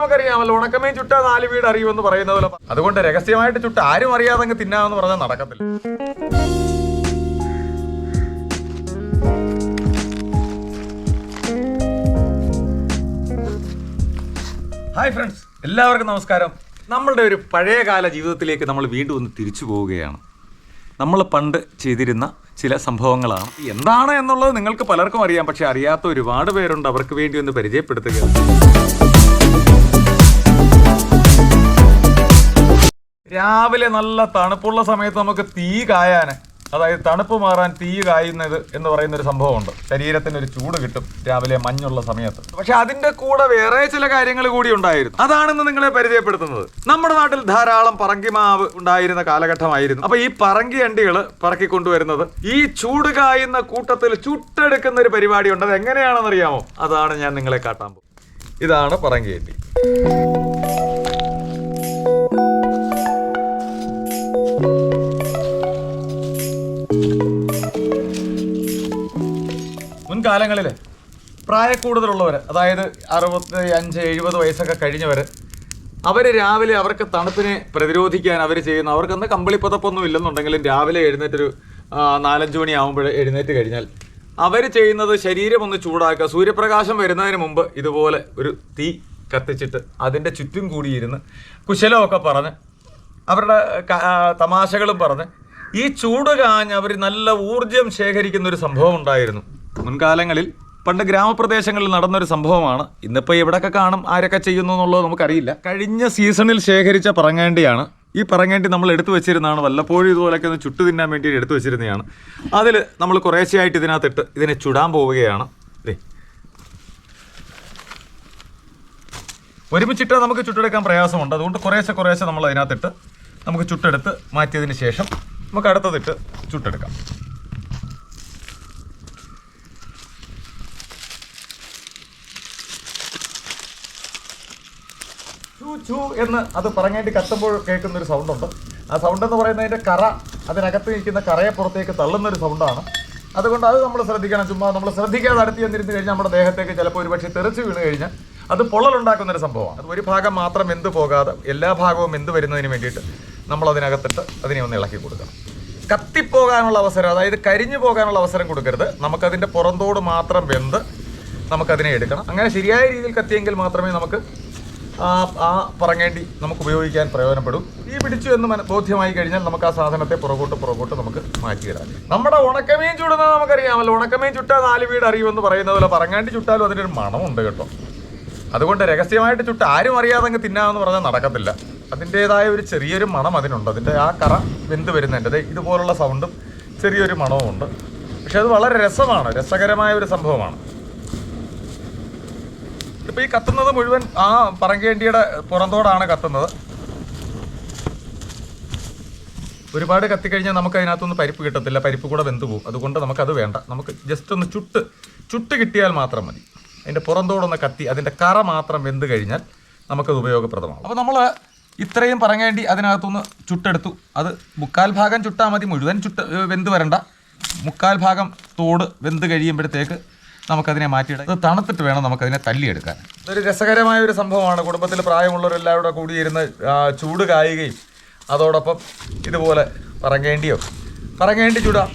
നമുക്കറിയാമല്ലോ ഉണക്കമേ ചുട്ട നാല് വീട് അറിയുമെന്ന് പറയുന്നത് പോലെ അതുകൊണ്ട് രഹസ്യമായിട്ട് ചുട്ട ആരും അറിയാതെ അങ്ങ് തിന്നാമെന്ന് പറഞ്ഞാൽ നടക്കത്തില്ല. ഹായ് ഫ്രണ്ട്സ് എല്ലാവർക്കും നമസ്കാരം. നമ്മളുടെ ഒരു പഴയകാല ജീവിതത്തിലേക്ക് നമ്മൾ വീണ്ടും ഒന്ന് തിരിച്ചു പോവുകയാണ്. നമ്മൾ പണ്ട് ചെയ്തിരുന്ന ചില സംഭവങ്ങളാണ്. എന്താണ് എന്നുള്ളത് നിങ്ങൾക്ക് പലർക്കും അറിയാം പക്ഷെ അറിയാത്ത ഒരുപാട് പേരുണ്ട്. അവർക്ക് വേണ്ടി ഒന്ന് പരിചയപ്പെടുത്തുക. രാവിലെ നല്ല തണുപ്പുള്ള സമയത്ത് നമുക്ക് തീ കായാൻ അതായത് തണുപ്പ് മാറാൻ തീ കായുന്നത് എന്ന് പറയുന്ന ഒരു സംഭവമുണ്ട്. ശരീരത്തിന് ഒരു ചൂട് കിട്ടും രാവിലെ മഞ്ഞുള്ള സമയത്ത്. പക്ഷെ അതിന്റെ കൂടെ വേറെ ചില കാര്യങ്ങൾ കൂടി ഉണ്ടായിരുന്നു. അതാണെന്ന് നിങ്ങളെ പരിചയപ്പെടുത്തുന്നത്. നമ്മുടെ നാട്ടിൽ ധാരാളം പറങ്കിമാവ് ഉണ്ടായിരുന്ന കാലഘട്ടമായിരുന്നു. അപ്പൊ ഈ പറങ്കി അണ്ടികൾ പറക്കി കൊണ്ടുവരുന്നത് ഈ ചൂട് കായുന്ന കൂട്ടത്തിൽ ചുട്ടെടുക്കുന്ന ഒരു പരിപാടി ഉണ്ട് അത് എങ്ങനെയാണെന്ന് അറിയാമോ അതാണ് ഞാൻ നിങ്ങളെ കാട്ടാൻ പോകും ഇതാണ് പറങ്കി അണ്ടി. മുൻകാലങ്ങളിൽ പ്രായക്കൂടുതലുള്ളവർ അതായത് അറുപത്തി അഞ്ച് എഴുപത് വയസ്സൊക്കെ കഴിഞ്ഞവർ അവർ രാവിലെ അവർക്ക് തണുപ്പിനെ പ്രതിരോധിക്കാൻ അവർ ചെയ്യുന്ന അവർക്കൊന്ന് കമ്പിളിപ്പതപ്പൊന്നും ഇല്ലെന്നുണ്ടെങ്കിലും രാവിലെ എഴുന്നേറ്റൊരു നാലഞ്ച് മണി എഴുന്നേറ്റ് കഴിഞ്ഞാൽ അവർ ചെയ്യുന്നത് ശരീരം ഒന്ന് ചൂടാക്കുക സൂര്യപ്രകാശം വരുന്നതിന് മുമ്പ് ഇതുപോലെ ഒരു തീ കത്തിച്ചിട്ട് അതിന്റെ ചുറ്റും കൂടിയിരുന്ന് കുശലമൊക്കെ പറഞ്ഞ് അവരുടെ തമാശകളും പറഞ്ഞ് ഈ ചൂട് കാഞ്ഞ് അവർ നല്ല ഊർജം ശേഖരിക്കുന്ന ഒരു സംഭവം ഉണ്ടായിരുന്നു. മുൻകാലങ്ങളിൽ പണ്ട് ഗ്രാമപ്രദേശങ്ങളിൽ നടന്നൊരു സംഭവമാണ്. ഇന്നിപ്പോൾ എവിടെയൊക്കെ കാണും ആരൊക്കെ ചെയ്യുന്നു എന്നുള്ളത് നമുക്കറിയില്ല. കഴിഞ്ഞ സീസണിൽ ശേഖരിച്ച പറങ്ങേണ്ടിയാണ്. ഈ പറങ്ങേണ്ടി നമ്മൾ എടുത്തു വെച്ചിരുന്നതാണ്. വല്ലപ്പോഴും ഇതുപോലൊക്കെ ഒന്ന് ചുട്ടു തിന്നാൻ വേണ്ടി എടുത്തു വെച്ചിരുന്നതാണ്. അതിൽ നമ്മൾ കുറേശ്ശെയായിട്ട് ഇതിനകത്തിട്ട് ഇതിനെ ചുടാൻ പോവുകയാണ്. ഒരുമിച്ചിട്ട് നമുക്ക് ചുട്ടെടുക്കാൻ പ്രയാസമുണ്ട്. അതുകൊണ്ട് കുറേശ്ശെ കുറേശ്ശെ നമ്മൾ അതിനകത്തിട്ട് നമുക്ക് ചുട്ടെടുത്ത് മാറ്റിയതിന് ശേഷം നമുക്ക് അടുത്തതിട്ട് ചുട്ടെടുക്കാം. ചൂ എന്ന് അത് പറങ്ങേണ്ടി കത്തുമ്പോൾ കേൾക്കുന്ന ഒരു സൗണ്ട് ഉണ്ട്. ആ സൗണ്ട് എന്ന് പറയുന്നതിന്റെ കറ അതിനകത്ത് നിൽക്കുന്ന കറയെ പുറത്തേക്ക് തള്ളുന്ന ഒരു സൗണ്ടാണ് അതുകൊണ്ട് അത് നമ്മൾ ശ്രദ്ധിക്കണം. ചുമ്മാ നമ്മൾ ശ്രദ്ധിക്കാതെ അടുത്ത് ചെന്നിരുന്ന് കഴിഞ്ഞാൽ നമ്മുടെ ദേഹത്തേക്ക് ചിലപ്പോൾ ഒരു പക്ഷേ തെറിച്ച് വീണ് കഴിഞ്ഞാൽ അത് പൊള്ളലുണ്ടാക്കുന്ന ഒരു സംഭവമാണ്. അത് ഒരു ഭാഗം മാത്രം എന്ത് പോകാതെ എല്ലാ ഭാഗവും എന്ത് വരുന്നതിന് വേണ്ടിയിട്ട് നമ്മൾ അതിനകത്തിട്ട് അതിനെ ഒന്ന് ഇളക്കി കൊടുക്കണം. കത്തിപ്പോകാനുള്ള അവസരം അതായത് കരിഞ്ഞു പോകാനുള്ള അവസരം കൊടുക്കരുത്. നമുക്കതിന്റെ പുറന്തോട് മാത്രം വെന്ത് നമുക്കതിനെ എടുക്കണം. അങ്ങനെ ശരിയായ രീതിയിൽ കത്തിയെങ്കിൽ മാത്രമേ നമുക്ക് ആ പറങ്ങേണ്ടി നമുക്ക് ഉപയോഗിക്കാൻ പ്രയോജനപ്പെടും. ഈ പിടിച്ചു എന്ന് മന- ബോധ്യമായി കഴിഞ്ഞാൽ നമുക്ക് ആ സാധനത്തെ പുറകോട്ട് പുറകോട്ട് നമുക്ക് മാറ്റിയിടാം നമ്മുടെ ഉണക്കമീൻ ചുടുന്നത് നമുക്കറിയാമല്ലോ. ഉണക്കമീൻ ചുട്ടാൽ നാല് വീട് അറിയുമെന്ന് പറയുന്നത് പോലെ പറങ്ങാണ്ടി ചുട്ടാലും അതിനൊരു മണമുണ്ട് കേട്ടോ. അതുകൊണ്ട് രഹസ്യമായിട്ട് ചുട്ട് ആരും അറിയാതെ അങ്ങ് തിന്നാമെന്ന് പറഞ്ഞാൽ നടക്കത്തില്ല. അതിന്റെതായ ഒരു ചെറിയൊരു മണം അതിനുണ്ട്. അതിന്റെ ആ കറ വെന്ത് വരുന്നതിന്റെ ഇതുപോലുള്ള സൗണ്ടും ചെറിയൊരു മണവും ഉണ്ട് പക്ഷെ അത് വളരെ രസമാണ്. രസകരമായ ഒരു സംഭവമാണ്. ഇപ്പൊ ഈ കത്തുന്നത് മുഴുവൻ ആ പറങ്കേണ്ടിയുടെ പുറന്തോടാണ് കത്തുന്നത്. ഒരുപാട് കത്തിക്കഴിഞ്ഞാൽ നമുക്ക് അതിനകത്തൊന്നും പരിപ്പ് കിട്ടത്തില്ല പരിപ്പ് കൂടെ വെന്ത് പോകും. അതുകൊണ്ട് നമുക്കത് വേണ്ട. നമുക്ക് ജസ്റ്റ് ഒന്ന് ചുട്ട് ചുട്ട് കിട്ടിയാൽ മാത്രം മതി. അതിന്റെ പുറന്തോടൊന്ന് കത്തി അതിന്റെ കറ മാത്രം വെന്ത് കഴിഞ്ഞാൽ നമുക്കത് ഉപയോഗപ്രദമാകും അപ്പോൾ നമ്മൾ ഇത്രയും പറങ്ങേണ്ടി അതിനകത്തുനിന്ന് ചുട്ടെടുത്തു. അത് മുക്കാൽ ഭാഗം ചുട്ടാൽ മതി മുഴുവൻ ചുട്ട് വെന്ത് വരണ്ട. മുക്കാൽ ഭാഗം തോട് വെന്ത് കഴിയുമ്പോഴത്തേക്ക് നമുക്കതിനെ മാറ്റിയിടാം. ഇത് തണുത്തിട്ട് വേണം നമുക്കതിനെ തല്ലിയെടുക്കാൻ. ഒരു രസകരമായ ഒരു സംഭവമാണ്. കുടുംബത്തിൽ പ്രായമുള്ളവരെല്ലാവരും കൂടെ കൂടിയിരുന്ന് ചൂട് കായുകയും അതോടൊപ്പം ഇതുപോലെ പറങ്ങേണ്ടിയോ? പറങ്ങേണ്ടി ചൂടാം.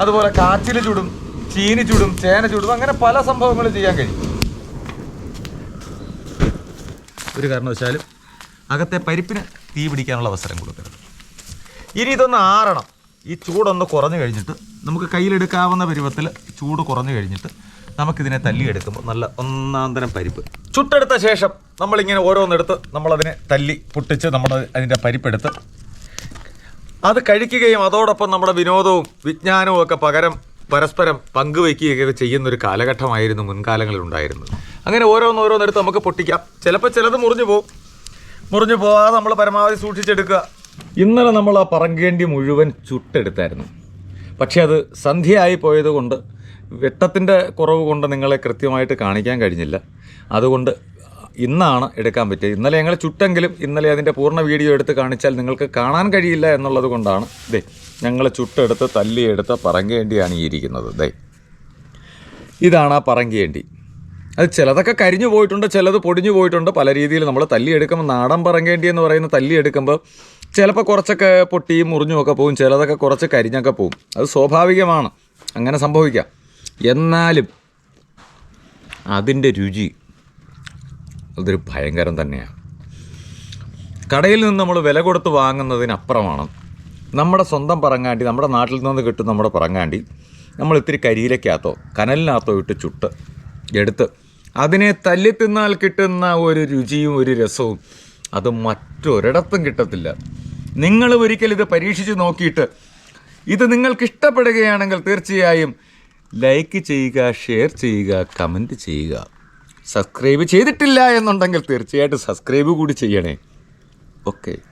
അതുപോലെ കാച്ചിൽ ചൂടും ചീനി ചൂടും ചേന ചൂടും അങ്ങനെ പല സംഭവങ്ങളും ചെയ്യാൻ കഴിയും. ഒരു കാരണവശാലും അകത്തെ പരിപ്പിന് തീ പിടിക്കാനുള്ള അവസരം കൊടുക്കരുത്. ഇനി ഇതൊന്ന് ആറണം. ഈ ചൂടൊന്ന് കുറഞ്ഞു കഴിഞ്ഞിട്ട് നമുക്ക് കയ്യിലെടുക്കാവുന്ന പരുവത്തിൽ ചൂട് കുറഞ്ഞു കഴിഞ്ഞിട്ട് നമുക്കിതിനെ തല്ലിയെടുക്കുമ്പോൾ നല്ല ഒന്നാം തരം പരിപ്പ്. ചുട്ടെടുത്ത ശേഷം നമ്മളിങ്ങനെ ഓരോന്നെടുത്ത് നമ്മളതിനെ തല്ലി പൊട്ടിച്ച് നമ്മൾ അതിന്റെ പരിപ്പെടുത്ത് അത് കഴിക്കുകയും അതോടൊപ്പം നമ്മുടെ വിനോദവും വിജ്ഞാനവും ഒക്കെ പകരം പരസ്പരം പങ്കുവയ്ക്കുകയൊക്കെ ചെയ്യുന്ന ഒരു കാലഘട്ടമായിരുന്നു മുൻകാലങ്ങളിൽ ഉണ്ടായിരുന്നത്. അങ്ങനെ ഓരോന്നോരോന്നെടുത്ത് നമുക്ക് പൊട്ടിക്കാം. ചിലപ്പോൾ ചിലത് മുറിഞ്ഞു പോകും മുറിഞ്ഞു പോകാതെ നമ്മൾ പരമാവധി സൂക്ഷിച്ചെടുക്കുക. ഇന്നലെ നമ്മൾ ആ പറങ്കേണ്ടി മുഴുവൻ ചുട്ടെടുത്തായിരുന്നു. പക്ഷേ അത് സന്ധ്യയായി പോയതുകൊണ്ട് വെട്ടത്തിന്റെ കുറവ് കൊണ്ട് നിങ്ങളെ കൃത്യമായിട്ട് കാണിക്കാൻ കഴിഞ്ഞില്ല. അതുകൊണ്ട് ഇന്നാണ് എടുക്കാൻ പറ്റിയത്. ഇന്നലെ ഞങ്ങൾ ചുട്ടെങ്കിലും ഇന്നലെ അതിന്റെ പൂർണ വീഡിയോ എടുത്ത് കാണിച്ചാൽ നിങ്ങൾക്ക് കാണാൻ കഴിയില്ല എന്നുള്ളത് കൊണ്ടാണ് ദേ ഞങ്ങൾ ചുട്ടെടുത്ത് തല്ലിയെടുത്ത പറങ്കേണ്ടിയാണ് ഈ ഇരിക്കുന്നത്. ദേ ഇതാണ് ആ പറങ്കേണ്ടി. അത് ചിലതൊക്കെ കരിഞ്ഞു പോയിട്ടുണ്ട് ചിലത് പൊടിഞ്ഞു പോയിട്ടുണ്ട്. പല രീതിയിൽ നമ്മൾ തല്ലിയെടുക്കുമ്പോൾ നാടൻ പറങ്കേണ്ടി എന്ന് പറയുന്ന തല്ലിയെടുക്കുമ്പോൾ ചിലപ്പോൾ കുറച്ചൊക്കെ പൊട്ടിയും മുറിഞ്ഞുമൊക്കെ പോകും ചിലതൊക്കെ കുറച്ച് കരിഞ്ഞൊക്കെ പോകും അത് സ്വാഭാവികമാണ്. അങ്ങനെ സംഭവിക്കാം. എന്നാലും അതിന്റെ രുചി അതൊരു ഭയങ്കരം തന്നെയാണ് കടയിൽ നിന്ന് നമ്മൾ വില കൊടുത്ത് വാങ്ങുന്നതിനപ്പുറമാണ് നമ്മുടെ സ്വന്തം പറങ്ങാണ്ടി നമ്മുടെ നാട്ടിൽ നിന്ന് കിട്ടും നമ്മുടെ പറങ്ങാണ്ടി നമ്മൾ ഇത്തിരി കരിയിലേക്കകത്തോ കനലിനകത്തോ ഇട്ട് ചുട്ട് എടുത്ത് അതിനെ തല്ലി തിന്നാൽ കിട്ടുന്ന ഒരു രുചിയും ഒരു രസവും അത് മറ്റൊരിടത്തും കിട്ടത്തില്ല. നിങ്ങൾ ഒരിക്കൽ ഇത് പരീക്ഷിച്ച് നോക്കിയിട്ട് ഇത് നിങ്ങൾക്ക് ഇഷ്ടപ്പെടുകയാണെങ്കിൽ തീർച്ചയായും ലൈക്ക് ചെയ്യുക ഷെയർ ചെയ്യുക കമന്റ് ചെയ്യുക. സബ്സ്ക്രൈബ് ചെയ്തിട്ടില്ല എന്നുണ്ടെങ്കിൽ തീർച്ചയായിട്ടും സബ്സ്ക്രൈബ് കൂടി ചെയ്യണേ. ഓക്കെ.